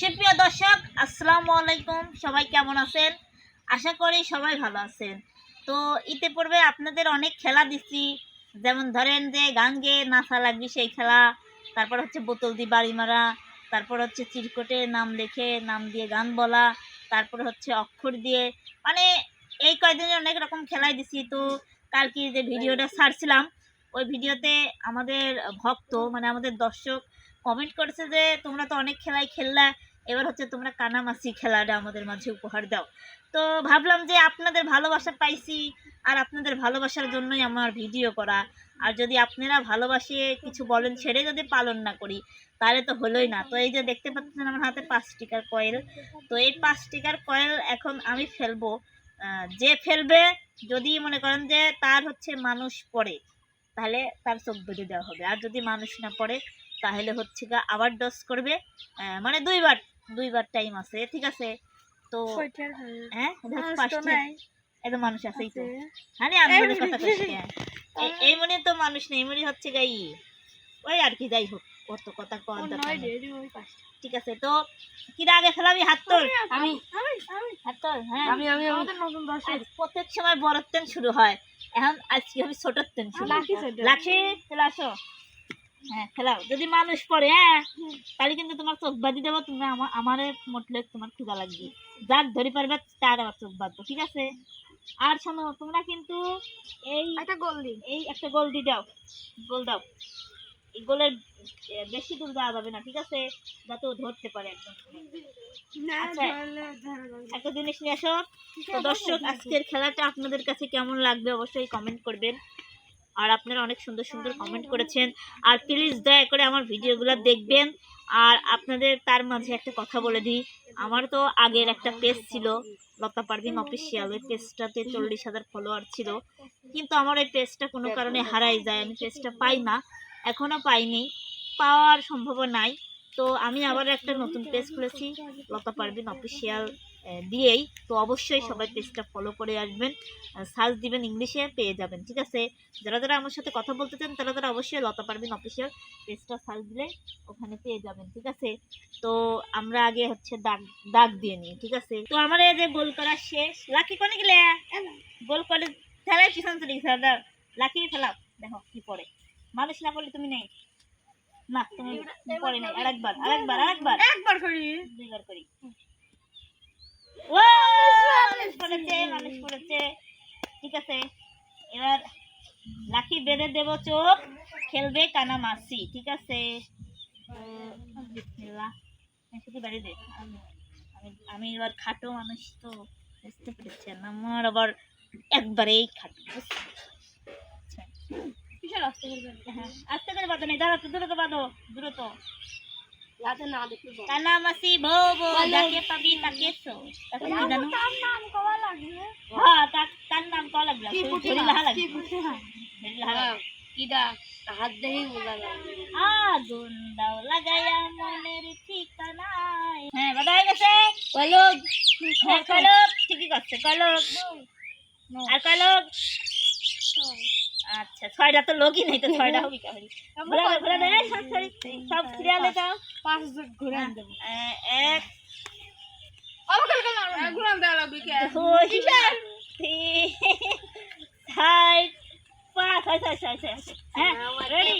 সুপ্রিয় দর্শক, আসসালামু আলাইকুম। সবাই কেমন আছেন? আশা করি সবাই ভালো আছেন। তো ইতে পূর্বে আপনাদের অনেক খেলা দিচ্ছি। যেমন ধরেন যে গান গেয়ে নাচা লাগবে সেই খেলা, তারপর হচ্ছে বোতল দিয়ে বাড়ি মারা, তারপর হচ্ছে চিরকোটে নাম লেখে, নাম দিয়ে গান বলা, তারপর হচ্ছে অক্ষর দিয়ে। মানে এই কয়দিনে অনেক রকম খেলাই দিছি। তো কালকে যে ভিডিওটা ছাড়ছিলাম, ওই ভিডিওতে আমাদের ভক্ত মানে আমাদের দর্শক কমেন্ট করেছে যে, তোমরা তো অনেক খেলাই খেললা, এবার হচ্ছে তোমরা কানামাসি খেলাটা আমাদের মাঝে উপহার দাও। তো ভাবলাম যে, আপনাদের ভালোবাসা পাইছি আর আপনাদের ভালোবাসার জন্যই আমার ভিডিও করা। আর যদি আপনারা ভালোবাসে, কিছু বলেন ছেড়ে যদি পালন না করি, তাহলে তো হলোই না। তো এই যে দেখতে পাচ্ছেন আমার হাতে পাঁচ টিকার কয়েল তো এই পাঁচ টিকার কয়েল এখন আমি ফেলব। যে ফেলবে, যদি মনে করেন যে, তার হচ্ছে মানুষ পড়ে, তাহলে তার চোখ বেঁধে দেওয়া হবে। আর যদি মানুষ না পড়ে তাহলে হচ্ছে গা আবার ডস করবে। মানে দুইবার দুইবার টাইম আছে ঠিক আছে? তো হ্যাঁ। এটা হচ্ছে পাঁচটা এত মানুষ আছেই তো। আরে আপনাদের কথা কইছি এই মনে তো মানুষ নেই মনে হচ্ছে গাই ওই আর কি যাই হোক কত কথা কন ঠিক আছে তো কিরা আগে খেলাবি হাত তোল। আমি হাত তোল হ্যাঁ। আমি আমি আমাদের নতুন দর্শক প্রত্যেক সময় তেন শুরু হয়। এখন আজকে আমি তেন শুরু। ছোট। চলে আসো। হ্যাঁ খেলাও। যদি মানুষ পড়ে হ্যাঁ তাহলে কিন্তু তোমার চোখ বাঁধি দেবো তুমি আমার মটলে তোমার ক্ষুদা লাগবে। যাক ধরে পারবে তার আবার চোখ বাঁধবো ঠিক আছে? আর শোনো তোমরা কিন্তু এই একটা গোল দিন এই একটা গোল দিয়ে দাও। গোল দাও। এই গোলের বেশি দূর দেওয়া যাবে না ঠিক আছে? যাতে ও ধরতে পারে একদম। আচ্ছা। একটা জিনিস নিয়ে আসো দর্শক আজকের খেলাটা আপনাদের কাছে কেমন লাগবে অবশ্যই কমেন্ট করবেন। আর আপনারা অনেক সুন্দর সুন্দর কমেন্ট করেছেন। আর প্লিজ দয়া করে আমার ভিডিওগুলো দেখবেন। আর আপনাদের তার মাঝে একটা কথা বলে দিই। আমার তো আগের একটা পেজ ছিল, লতা পারভিন অফিসিয়াল ওই পেজটাতে চল্লিশ হাজার ফলোয়ার ছিল। কিন্তু আমার ওই পেজটা কোনো কারণে হারাই যায়। আমি পেজটা পাই না। এখনও পাইনি। পাওয়ার সম্ভাবনা নাই। তো আমি আবার একটা নতুন পেজ খুলেছি, লতা পারভিন অফিসিয়াল দিয়েই তো অবশ্যই সবাই পেজটা ফলো করে আসবেন সার্চ দিবেন ইংলিশে পেয়ে যাবেন ঠিক আছে? যারা যারা আমার সাথে কথা বলতে চান তারা তারা অবশ্যই লতা পারভিন অফিসিয়াল পেজটা সার্চ দিলে ওখানে পেয়ে যাবেন ঠিক আছে? তো আমরা আগে হচ্ছে দাগ দাগ দিয়ে নিই ঠিক আছে? তো আমার এই যে গোল করা শেষ লাকি কোনে গেলে? গোল করে ফেলাই পিছন চলে গেছে লাকি ফেলাও দেখো কি পড়ে। মানুষ না পড়লে তুমি নেই। না তুমি পড়ে নাই। আরেকবার আরেকবার আরেকবার। একবার করি। দুইবার করি। মানুষ পড়েছে ঠিক আছে এবার লাঠি বেঁধে দেব চোখ খেলবে কানা মাসি ঠিক আছে? শুধু বাড়ি দে আমি এবার খাটো মানুষ তো বুঝতে পেরেছেন আমার আবার একবারেই খাটো। আসতে হ্যাঁ করে বাঁধো নেই দাঁড়াতো দ্রুত বাঁধো দ্রুত যাতে না দেখতে পাও কানামাসি ভো ভো যাকে পাবি তাকে সো তাকে কি জানো তার নাম কওয়া লাগবে হ্যাঁ তার তার নাম কল লাগবে কি পুঠি শরীর লাহা লাগবে কি পুঠি শরীর লাহা লাগবে। কিডা হাত দেহি বোঝা লাগবে আগুন দাও লাগাইয়া মনের ঠিকানায় হ্যাঁ বাধা হয়ে গেছে কলক হ্যাঁ কলক ঠিকই করছে কলক আর কলক আচ্ছা ছয়টা তো লোকই নেই তো ছয়টা হবে কে হবে ঘুরে ঘুরে দে, এই সব সরি, সব সিরিয়ালে যাও। পাঁচ জন ঘুরে আন এক আমাকে কেন ঘুরে আন দেওয়া লাগবে কে? দুই পাঁচ ছয় ছয় ছয় ছয় হ্যাঁ রেডি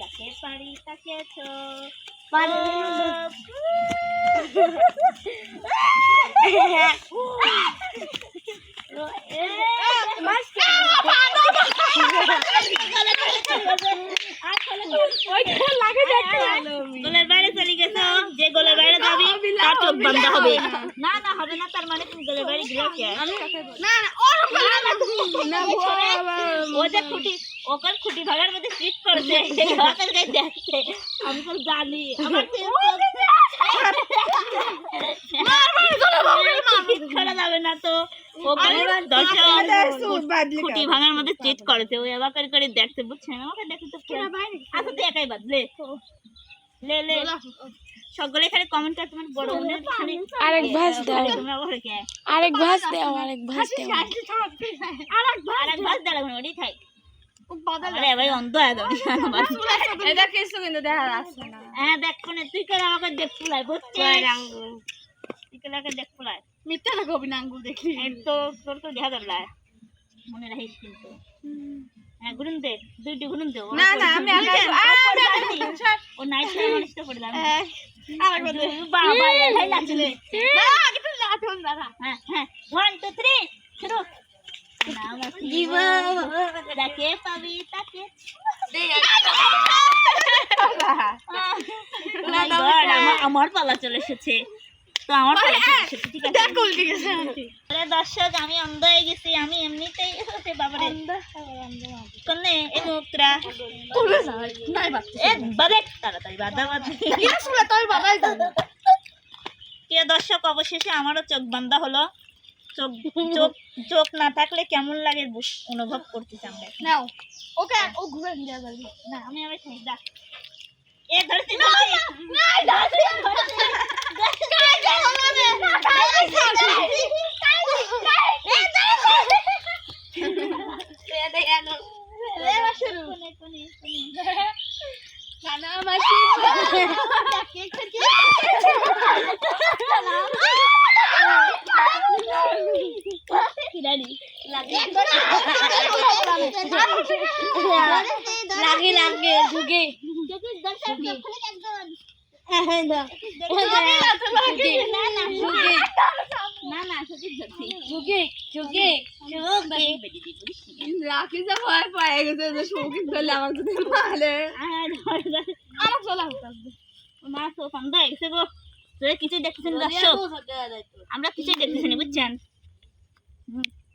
ডাকে তাকে গোলের বাইরে চলে গেছো যে গোলের বাইরে যাবি তার চোখ বন্ধ হবে না না হবে না তার মানে তুমি গোলের বাইরে গেলে না না ওর না ও যে খুঁটি ওকার খুঁটি ভাগার মধ্যে ফিট করেছে ওকার গায়ে দেখছে আমি তো জানি আমার ফিট করা যাবে না তো ওখানে খুঁটি ভাঙার মধ্যে চিট করেছে ওই আবার করে করে দেখছে বুঝছেন আমাকে দেখে তো আচ্ছা তুই একাই বাদ লে। লে লে। সকলে এখানে কমেন্ট করে তোমার বড় বোনের আরেক ভাঁজ দাও। তোমরা বলে কে? আরেক ভাঁজ দাও। আরেক ভাঁজ দাও। আরেক ভাঁজ দাও। ওটাই থাক। আরে ভাই অন্ধ হয়ে যাবে এটা কিছু কিন্তু দেখা যাচ্ছে না। হ্যাঁ দেখ কোনে তুই করে আমাকে দেখ বুঝছিস তুই করে আমাকে দেখ মিথ্যা না কবি না আঙ্গুল দেখি? তো তোর তো দেখা না। মনে রাখিস কিন্তু। হ্যাঁ দে দুইটি দে না না আমি ও নাইট বাবা এই লাগলে না লাঠন হ্যাঁ হ্যাঁ। শুরু। পাবি তাকে। Oh আমার- আমার পালা চলে এসেছে। তো আমার গেছে আরে দর্শক আমি অন্ধ হয়ে গেছি আমি এমনিতেই বাবারে। এ মুক্তরা তাড়াতাড়ি প্রিয় দর্শক অবশেষে আমারও চোখ বান্ধা হলো। চোখ চোখ চোখ না থাকলে কেমন লাগে অনুভব করতেছি আমরা। ওকে ও ঘুরে না আমি আমি খাই দা এ ধরতে ধরতে লাগে লাগে ঝুঁকে না না সত্যি ধরছি ঝুঁকে ঝুঁকে রাখি যা ভয় পায়ে গেছে যে শৌখিন ধরলে আমার যদি মারে আর ধর ধর আমার চলা মা তো গো তোরা কিছু দেখতেছেন আমরা কিছুই দেখতেছি না বুঝছেন?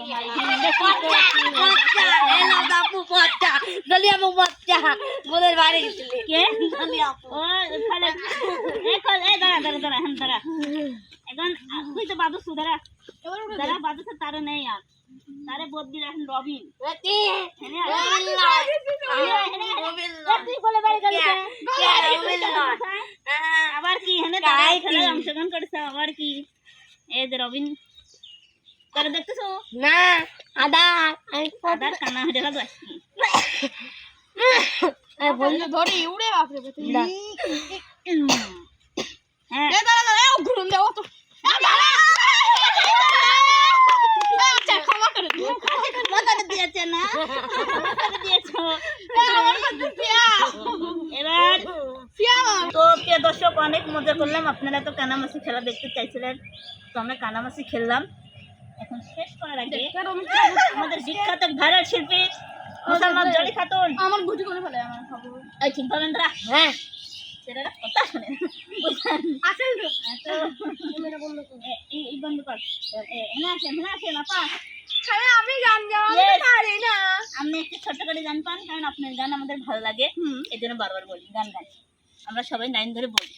করে যায় ওয়ান টু থ্রি শুরু বোনের বাড়ি গেছিলে কে ও খালে এ কল এ দাঁড়া দাঁড়া দাঁড়া হ্যাঁ দাঁড়া এখন তুই তো বাদু সুধারা দাঁড়া বাদু তো তারে নেই আর তারে বদলি এখন রবিন হেনে আর- হেনে, হেনে, হেনে। এ, তুই বলে বাড়ি গেলি কে? আবার কি হেনে তারা খেলায় অংশগ্রহণ করেছে আবার কি এই যে রবিন তারা দেখতেছো না আদা আমি কানা হয়ে ধরে উড়ে বাপরে হ্যাঁ। এ দাঁড়া দাঁড়া! ও দাও। তো আচ্ছা দর্শক অনেক মজা করলাম। আপনারা তো কানামাসি খেলা দেখতে চাইছিলেন। তো আমরা কানামাসি খেললাম। এখন শেষ করার আগে আমাদের বিখ্যাত ভাইরাল শিল্পী মুসাম্মদ জলি খাতুন। আমার গুটি করে ফেলে আমার খাব এই ঠিক পাবেন হ্যাঁ। সেটা কথা শুনে আসেন তো। তো এই এই বন্ধ কর। এনে আসেন এনে আসেন আপা খালি আমি গান গাওয়া পারি না। আপনি একটু ছোট্ট করে গান পান কারণ আপনার গান আমাদের ভালো লাগে। এই জন্য বারবার বলি গান গান আমরা সবাই লাইন ধরে বলি।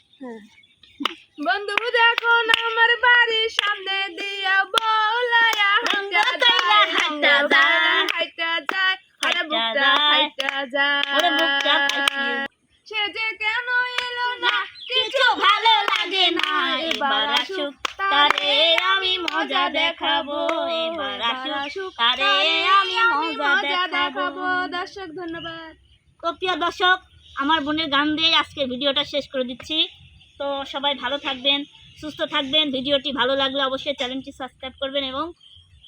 বন্ধু দেখো আমার বাড়ির সামনে দিয়া বলায়া হাইটা যায় হাইটা যায় হাইটা যায় আরে বুকটা হাইটা যায়। ওরে বুকটা সে যে কেন এলো না কিছু ভালো লাগে না। এবার আসুক তারে আমি মজা দেখাবো। এবার আসুক তারে আমি মজা দেখাবো। দর্শক ধন্যবাদ। তো প্রিয় দর্শক আমার বোনের গান দিয়ে আজকের ভিডিওটা শেষ করে দিচ্ছি। তো সবাই ভালো থাকবেন সুস্থ থাকবেন। ভিডিওটি ভালো লাগলে অবশ্যই চ্যানেলটি সাবস্ক্রাইব করবেন এবং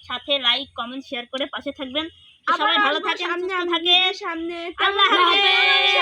সাথে লাইক কমেন্ট শেয়ার করে পাশে থাকবেন। সবাই ভালো থাকেন সামনে থাকেন। সামনে আল্লাহ হাফেজ।